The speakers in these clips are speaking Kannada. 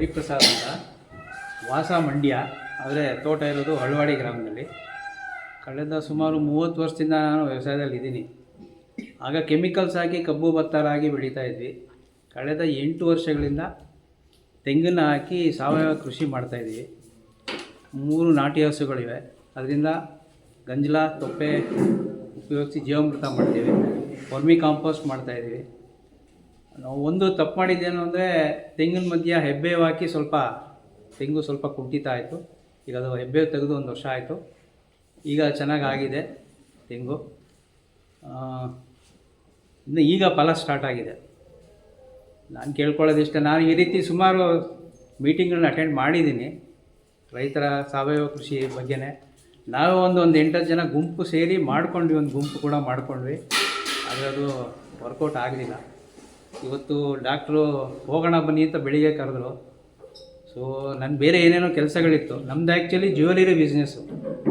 ಹರಿಪ್ರಸಾದ್ ಅಂತ. ವಾಸ ಮಂಡ್ಯ ಆದರೆ ತೋಟ ಇರೋದು ಹಳ್ವಾಡಿ ಗ್ರಾಮದಲ್ಲಿ. ಕಳೆದ ಸುಮಾರು ಮೂವತ್ತು ವರ್ಷದಿಂದ ನಾನು ವ್ಯವಸಾಯದಲ್ಲಿ ಇದ್ದೀನಿ. ಆಗ ಕೆಮಿಕಲ್ಸ್ ಹಾಕಿ ಕಬ್ಬು ಭತ್ತ ರಾಗಿ ಬೆಳೀತಾ ಇದ್ವಿ. ಕಳೆದ ಎಂಟು ವರ್ಷಗಳಿಂದ ತೆಂಗನ್ನ ಹಾಕಿ ಸಾವಯವ ಕೃಷಿ ಮಾಡ್ತಾಯಿದ್ದೀವಿ ಮೂರು ನಾಟಿ ಹಸುಗಳಿವೆ. ಅದರಿಂದ ಗಂಜಲ, ತೊಪ್ಪೆ ಉಪಯೋಗಿಸಿ ಜೀವಾಮೃತ ಮಾಡ್ತೀವಿ. ವರ್ಮಿ ಕಾಂಪೋಸ್ಟ್ ಮಾಡ್ತಾಯಿದ್ದೀವಿ ಒಂದು ತಪ್ಪು ಮಾಡಿದ್ದೇನು ಅಂದರೆ ತೆಂಗಿನ ಮಧ್ಯ ಹೆಬ್ಬೆವು ಹಾಕಿ ಸ್ವಲ್ಪ ತೆಂಗು ಸ್ವಲ್ಪ ಕುಂಠಿತ ಆಯಿತು. ಈಗ ಅದು ಹೆಬ್ಬೆವು ತೆಗೆದು ಒಂದು ವರ್ಷ ಆಯಿತು. ಈಗ ಚೆನ್ನಾಗಿ ಆಗಿದೆ ತೆಂಗು ಇನ್ನು ಈಗ ಫಲ ಸ್ಟಾರ್ಟ್ ಆಗಿದೆ. ನಾನು ಕೇಳ್ಕೊಳ್ಳೋದಿಷ್ಟೇ, ನಾನು ಈ ರೀತಿ ಸುಮಾರು ಮೀಟಿಂಗ್ಗಳನ್ನ ಅಟೆಂಡ್ ಮಾಡಿದ್ದೀನಿ. ರೈತರ ಸಾವಯವ ಕೃಷಿ ಬಗ್ಗೆನೇ. ನಾವು ಒಂದು ಒಂದು ಎಂಟತ್ತು ಜನ ಗುಂಪು ಸೇರಿ ಮಾಡ್ಕೊಂಡ್ವಿ, ಒಂದು ಗುಂಪು ಕೂಡ ಮಾಡ್ಕೊಂಡ್ವಿ. ಆದರೆ ಅದು ವರ್ಕೌಟ್ ಆಗಲಿಲ್ಲ ಇವತ್ತು ಡಾಕ್ಟ್ರು ಹೋಗೋಣ ಬನ್ನಿ ಅಂತ ಬೆಳಿಗ್ಗೆ ಕರೆದ್ರು. ಸೊ ನನ್ನ ಬೇರೆ ಏನೇನೋ ಕೆಲಸಗಳಿತ್ತು. ನಮ್ದು ಆ್ಯಕ್ಚುಲಿ ಜ್ಯುವೆಲರಿ ಬಿಸ್ನೆಸ್ಸು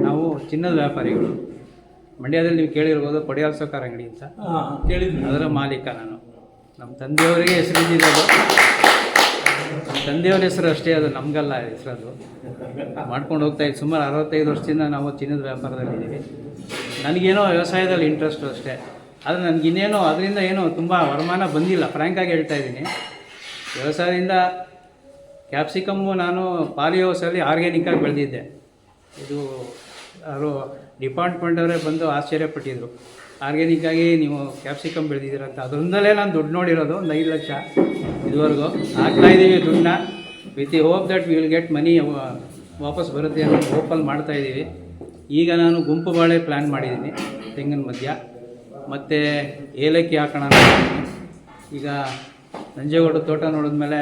ನಾವು ಚಿನ್ನದ ವ್ಯಾಪಾರಿಗಳು. ಮಂಡ್ಯದಲ್ಲಿ ನೀವು ಕೇಳಿರ್ಬೋದು ಪಡಿಯಾಲ್ ಸೌಕಾರ ಅಂಗಡಿ ಅಂತ. ಕೇಳಿದ್ವಿ ಅದರ ಮಾಲೀಕ ನಾನು. ನಮ್ಮ ತಂದೆಯವರಿಗೆ ಹೆಸರಿದ್ದಿದ್ದು ನಮ್ಮ ತಂದೆಯವ್ರ ಹೆಸರು ಅಷ್ಟೇ ಅದು ನಮಗಲ್ಲ ಹೆಸರದು. ಮಾಡ್ಕೊಂಡು ಹೋಗ್ತಾ ಇದ್ದು. ಸುಮಾರು ಅರವತ್ತೈದು ವರ್ಷದಿಂದ ನಾವು ಚಿನ್ನದ ವ್ಯಾಪಾರದಲ್ಲಿದ್ದೀವಿ. ನನಗೇನೋ ವ್ಯವಸಾಯದಲ್ಲಿ ಇಂಟ್ರೆಸ್ಟು ಅಷ್ಟೇ. ಆದರೆ ನನಗಿನ್ನೇನೋ ಅದರಿಂದ ಏನೋ ತುಂಬ ವರಮಾನ ಬಂದಿಲ್ಲ. ಫ್ರ್ಯಾಂಕಾಗಿ ಹೇಳ್ತಾ ಇದ್ದೀನಿ. ವ್ಯವಸಾಯದಿಂದ ಕ್ಯಾಪ್ಸಿಕಮ್ಮು ನಾನು ಪಾಲಿ ಹೌಸಲ್ಲಿ ಆರ್ಗ್ಯಾನಿಕ್ಕಾಗಿ ಬೆಳೆದಿದ್ದೆ. ಇದು ಯಾರು ಡಿಪಾರ್ಟ್ಮೆಂಟವರೇ ಬಂದು ಆಶ್ಚರ್ಯಪಟ್ಟಿದ್ರು. ಆರ್ಗ್ಯಾನಿಕ್ಕಾಗಿ ನೀವು ಕ್ಯಾಪ್ಸಿಕಮ್ ಬೆಳೆದಿದ್ದೀರ ಅಂತ. ಅದರಿಂದಲೇ ನಾನು ದುಡ್ಡು ನೋಡಿರೋದು, ಒಂದು ಐದು ಲಕ್ಷ ಇದುವರೆಗೂ. ಹಾಕ್ತಾ ಇದ್ದೀವಿ ದುಡ್ಡನ್ನ. With the hope that will get money ವಾಪಸ್ ಬರುತ್ತೆ ಅನ್ನೋ ಹೋಪಲ್ಲಿ ಮಾಡ್ತಾಯಿದ್ದೀವಿ ಈಗ ನಾನು ಗುಂಪು ಬಾಳೆ ಪ್ಲ್ಯಾನ್ ಮಾಡಿದ್ದೀನಿ, ತೆಂಗಿನ ಮಧ್ಯ. ಮತ್ತು ಏಲಕ್ಕಿ ಹಾಕೋಣ ಈಗ ನಂಜೇಗೌಡ ತೋಟ ನೋಡಿದ ಮೇಲೆ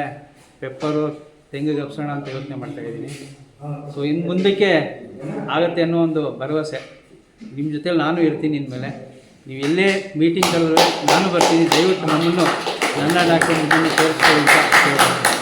ಪೆಪ್ಪರು, ತೆಂಗು ಗಪ್ಸೋಣ ಅಂತ ಯೋಚನೆ ಮಾಡ್ತಾ ಇದ್ದೀನಿ. ಸೊ ಇನ್ನು ಮುಂದಕ್ಕೆ ಆಗುತ್ತೆ ಅನ್ನೋ ಒಂದು ಭರವಸೆ. ನಿಮ್ಮ ಜೊತೆಲಿ ನಾನು ಇರ್ತೀನಿ ಇನ್ಮೇಲೆ. ನೀವು ಎಲ್ಲೇ ಮೀಟಿಂಗಲ್ಲೂ ನಾನು ಬರ್ತೀನಿ. ದಯವಿಟ್ಟು ನನ್ನನ್ನು ನನ್ನ ಡಾಕ್ಟರ್ ಸೇರಿಸ್ಕೊಳ್ಳಿ ಅಂತ